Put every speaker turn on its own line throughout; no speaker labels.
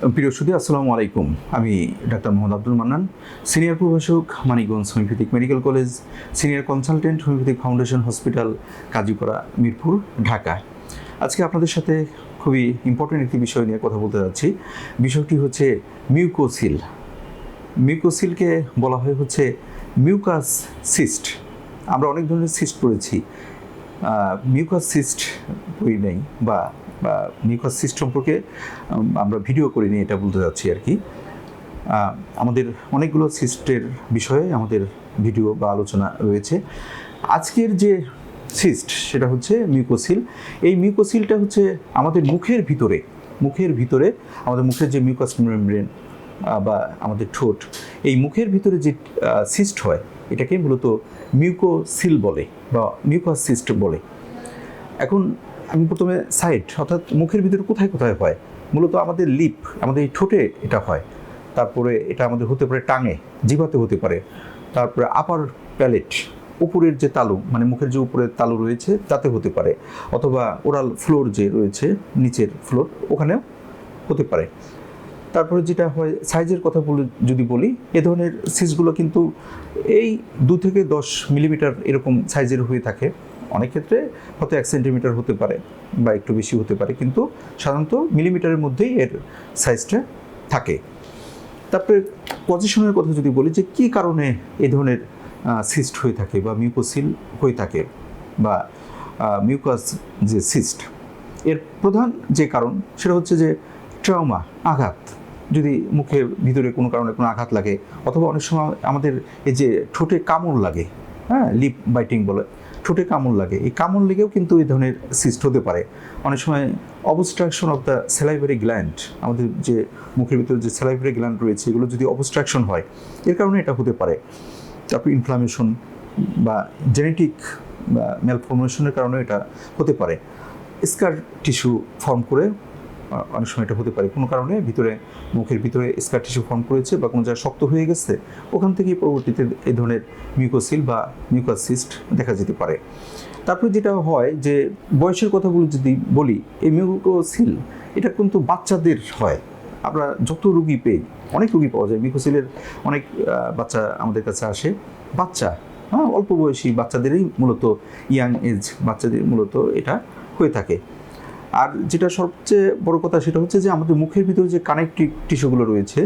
প্রিয় সুদী আসসালামু আলাইকুম। আমি ডাক্তার মোহাম্মদ আব্দুল মান্নান, সিনিয়র প্রভাষক, Manikganj homeopathic medical college, senior consultant homeopathic foundation hospital, Kazipara, Mirpur, Dhaka. আজকে আপনাদের সাথে খুবই ইম্পর্টেন্ট একটি বিষয় নিয়ে কথা বলতে যাচ্ছি। বিষয়টি হচ্ছে মিউকোসিল। মিউকোসিলকে বলা হয় হচ্ছে মিউকাস সিস্ট। আমরা অনেক ধরনের সিস্ট পড়েছি। মিউকাস সিস্ট করি নেই বা বা মিউকাস সিস্ট সম্পর্কে আমরা ভিডিও করিনি, এটা বলতে যাচ্ছি আর কি। আমাদের অনেকগুলো সিস্টের বিষয়ে আমাদের ভিডিও বা আলোচনা রয়েছে। আজকের যে সিস্ট সেটা হচ্ছে মিউকোসিল এই মিউকোসিলটা হচ্ছে আমাদের মুখের ভিতরে মুখের ভিতরে আমাদের মুখের যে মিউকাস মেমব্রেন বা আমাদের ঠোঁট, এই মুখের ভিতরে যে সিস্ট হয় এটাকে মূলত মিউকোসিল বলে বা মিউকাস সিস্ট বলে। এখন আমি প্রথমে সাইড অর্থাৎ মুখের ভিতরে কোথায় কোথায় হয়? মূলত আমাদের লিপ আমাদের এই ঠোঁটে এটা হয়। তারপরে এটা আমাদের হতে পারে টাঙে, জিভাতে হতে পারে। তারপরে আপার প্যালেট উপরের যে তালু মানে মুখের যে উপরের তালু রয়েছে, তাতে হতে পারে। অথবা ওরাল ফ্লোর যে রয়েছে, নিচের ফ্লোর ওখানেও হতে পারে। তারপরে যেটা হয় সাইজের কথা বলে, যদি বলি, এ ধরনের সিসগুলো কিন্তু এই দু থেকে দশ মিলিমিটার এরকম সাইজের হয়ে থাকে। অনেক ক্ষেত্রে হয়তো এক সেন্টিমিটার হতে পারে বা একটু বেশি হতে পারে, কিন্তু সাধারণত মিলিমিটারের মধ্যেই এর সাইজটা থাকে। তারপরে পজিশনের কথা যদি বলি, যে কী কারণে এ ধরনের সিস্ট হয়ে থাকে বা মিউকোসিল হয়ে থাকে বা মিউকাস যে সিস্ট এর প্রধান যে কারণ সেটা হচ্ছে যে ট্রাউমা আঘাত। যদি মুখের ভিতরে কোনো কারণে কোনো আঘাত লাগে, অথবা অনেক সময় আমাদের এই যে ঠোঁটে কামড় লাগে হ্যাঁ লিপ বাইটিং বলে, ঠোঁটে কামড় লাগে, এই কামড় লেগেও কিন্তু এই ধরনের সিস্ট হতে পারে। অনেক সময় obstruction of the salivary gland আমাদের যে মুখের ভিতরে যে স্যালাইভারি গ্ল্যান্ড রয়েছে, এগুলো যদি অবস্ট্রাকশন হয়, এর কারণে এটা হতে পারে। তারপর ইনফ্লামেশন বা জেনেটিক বা ম্যালফরমেশনের কারণে এটা হতে পারে। স্কার টিস্যু ফর্ম করে অনেক সময় এটা হতে পারে। কোনো কারণে ভিতরে, মুখের ভিতরে স্কার টিস্যু ফর্ম করেছে বা কোনো জায়গায় শক্ত হয়ে গেছে, ওখান থেকেই পরবর্তীতে এই ধরনের মিউকোসিল বা মিউকাসিস্ট দেখা যেতে পারে। তারপরে যেটা হয় যে, বয়সের কথা বলে যদি বলি, এই মিউকোসিল এটা কিন্তু বাচ্চাদের হয়। আমরা যত রুগী পেয়ে, অনেক রুগী পাওয়া যায়। মিউকোসিলের অনেক বাচ্চা আমাদের কাছে আসে। বাচ্চা হ্যাঁ অল্প বয়সী বাচ্চাদেরই মূলত ইয়াং এজ বাচ্চাদের মূলত এটা হয়ে থাকে। আর যেটা সবচেয়ে বড় কথা সেটা হচ্ছে যে আমাদের মুখের ভিতরে যে কানেকটিভ টিস্যুগুলো রয়েছে,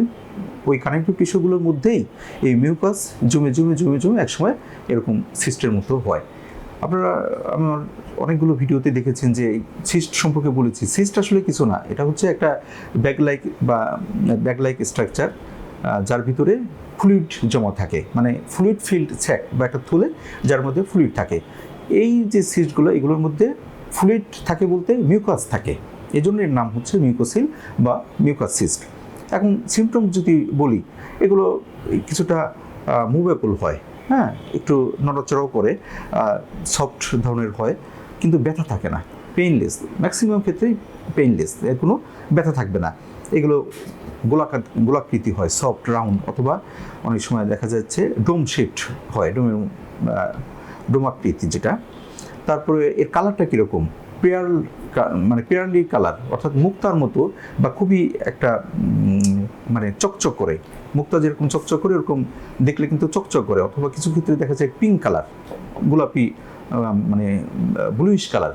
ওই কানেকটিভ টিস্যুগুলোর মধ্যেই এই মিউকাস জমে জমে জমে জমে একসময় এরকম সিস্টের মতো হয়। আপনারা, আমার অনেকগুলো ভিডিওতে দেখেছেন যে সিস্ট সম্পর্কে বলেছি। সিস্ট আসলে কিছু না, এটা হচ্ছে একটা ব্যাগ লাইক বা ব্যাগ লাইক স্ট্রাকচার যার ভিতরে ফ্লুইড জমা থাকে। মানে ফ্লুইড ফিল্ড স্যাক বা একটা থলে, যার মধ্যে ফ্লুইড থাকে। এই যে সিস্টগুলো এগুলোর মধ্যে ফ্লুইড থাকে বলতে মিউকাস থাকে। এই জন্য এর নাম হচ্ছে মিউকোসিল বা মিউকাস সিস্ট। এখন সিমটম যদি বলি, এগুলো কিছুটা মুভেবল হয়। হ্যাঁ একটু নড়াচড়াও করে সফট ধরনের হয়, কিন্তু ব্যথা থাকে না পেইনলেস ম্যাক্সিমাম ক্ষেত্রেই পেইনলেস এর কোনো ব্যথা থাকবে না। এগুলো গোলাকার, গোলাকৃতি হয় সফট রাউন্ড অথবা অনেক সময় দেখা যাচ্ছে ডোম শেপড হয় ডোমের ডোমাকৃতি যেটা। তারপরে এর কালারটা কীরকম? পেয়ার মানে পেয়ারলি কালার অর্থাৎ মুক্তার মতো বা খুবই একটা মানে চকচক করে। মুক্তা যেরকম চকচক করে, ওরকম দেখলে কিন্তু চকচক করে। অথবা কিছু ক্ষেত্রে দেখা যায় পিঙ্ক কালার গোলাপি মানে ব্লুইশ কালার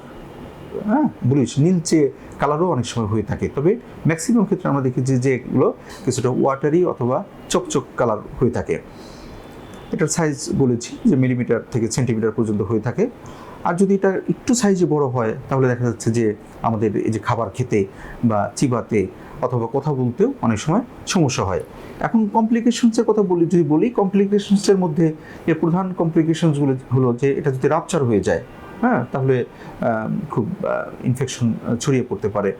হ্যাঁ ব্লুইশ নীলচে কালারও অনেক সময় হয়ে থাকে। তবে ম্যাক্সিমাম ক্ষেত্রে আমরা দেখি যে যে এগুলো কিছুটা ওয়াটারি অথবা চকচক কালার হয়ে থাকে। এটার সাইজ বলেছি যে মিলিমিটার থেকে সেন্টিমিটার পর্যন্ত হয়ে থাকে। আর যদি এটা একটু সাইজে বড় হয়, তাহলে দেখা যাচ্ছে যে আমাদের এই যে খাবার খেতে বা চিবাতে অথবা কথা বলতেও অনেক সময় সমস্যা হয়। এখন কমপ্লিকেশনসের কথা বলি, যদি বলি কমপ্লিকেশনসের মধ্যে এর প্রধান কমপ্লিকেশনসগুলো হলো যে এটা যদি রাপচার হয়ে যায় হ্যাঁ তাহলে খুব ইনফেকশন ছড়িয়ে পড়তে পারে।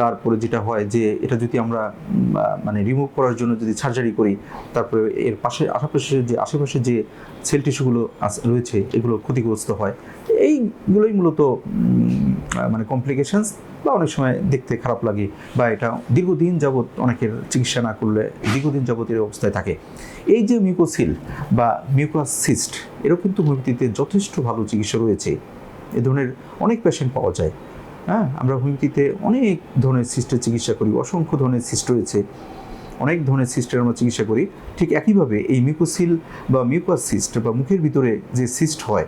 তারপরে যেটা হয় যে এটা যদি আমরা মানে রিমুভ করার জন্য যদি সার্জারি করি, তারপরে এর পাশে, আশেপাশে যে আশেপাশে যে সেল টিস্যুগুলো রয়েছে, এগুলো ক্ষতিগ্রস্ত হয়, এইগুলোই মূলত মানে কমপ্লিকেশনস বা অনেক সময় দেখতে খারাপ লাগে বা এটা দীর্ঘদিন যাবৎ অনেকের চিকিৎসা না করলে দীর্ঘদিন যাবৎ এর অবস্থায় থাকে। এই যে মিউকোসিল বা মিউকাস সিস্ট এরও কিন্তু হোমিওপ্যাথিতে যথেষ্ট ভালো চিকিৎসা রয়েছে। এ ধরনের অনেক পেশেন্ট পাওয়া যায়। হ্যাঁ আমরা হোমিওপ্যাথিতে অনেক ধরনের সিস্টের চিকিৎসা করি, অসংখ্য ধরনের সিস্ট রয়েছে। অনেক ধরনের সিস্টের আমরা চিকিৎসা করি। ঠিক একইভাবে এই মিউকোসিল বা মিউকাস সিস্ট বা মুখের ভিতরে যে সিস্ট হয়,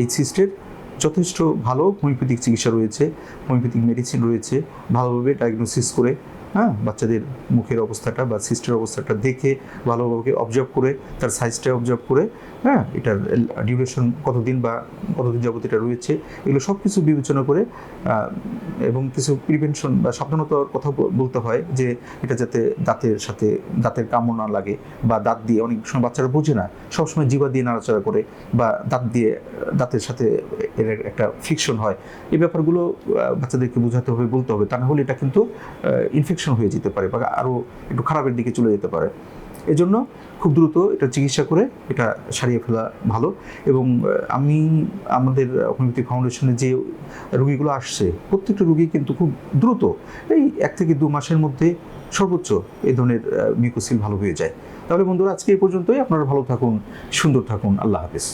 এই সিস্টের যথেষ্ট ভালো হোমিওপ্যাথিক চিকিৎসা রয়েছে, হোমিওপ্যাথিক মেডিসিন রয়েছে, ভালোভাবে ডায়াগনোসিস করে হ্যাঁ বাচ্চাদের মুখের অবস্থাটা বা সিস্টের অবস্থাটা দেখে, ভালোভাবে অবজার্ভ করে, তার সাইজটা অবজার্ভ করে হ্যাঁ এটার ডিউরেশন কতদিন বা কতদিন যাবত এটা রয়েছে, এগুলো সব কিছু বিবেচনা করে এবং কিছু প্রিভেনশন বা সাবধানতার কথা বলতে হয় যে এটা যাতে দাঁতের সাথে, দাঁতের কামড় না লাগে বা দাঁত দিয়ে অনেক সময় বাচ্চারা বোঝে না, সবসময় জিবা দিয়ে নাড়াচাড়া করে বা দাঁত দিয়ে, দাঁতের সাথে এর একটা ফিকশন হয়। এই ব্যাপারগুলো বাচ্চাদেরকে বোঝাতে হবে, বলতে হবে, তা না হলে এটা কিন্তু ইনফেকশন হয়ে যেতে পারে বা আরও একটু খারাপের দিকে চলে যেতে পারে। এজন্য খুব দ্রুত এটা চিকিৎসা করে এটা সারিয়ে ফেলা ভালো এবং আমি আমাদের হোমিওপ্যাথি ফাউন্ডেশনে যে রুগীগুলো আসছে, প্রত্যেকটা রুগী কিন্তু খুব দ্রুত, এই এক থেকে দু মাসের মধ্যে সর্বোচ্চ এই ধরনের মিউকোসিল ভালো হয়ে যায়। তাহলে বন্ধুরা, আজকে এই পর্যন্তই। আপনারা ভালো থাকুন, সুন্দর থাকুন। আল্লাহ হাফিজ।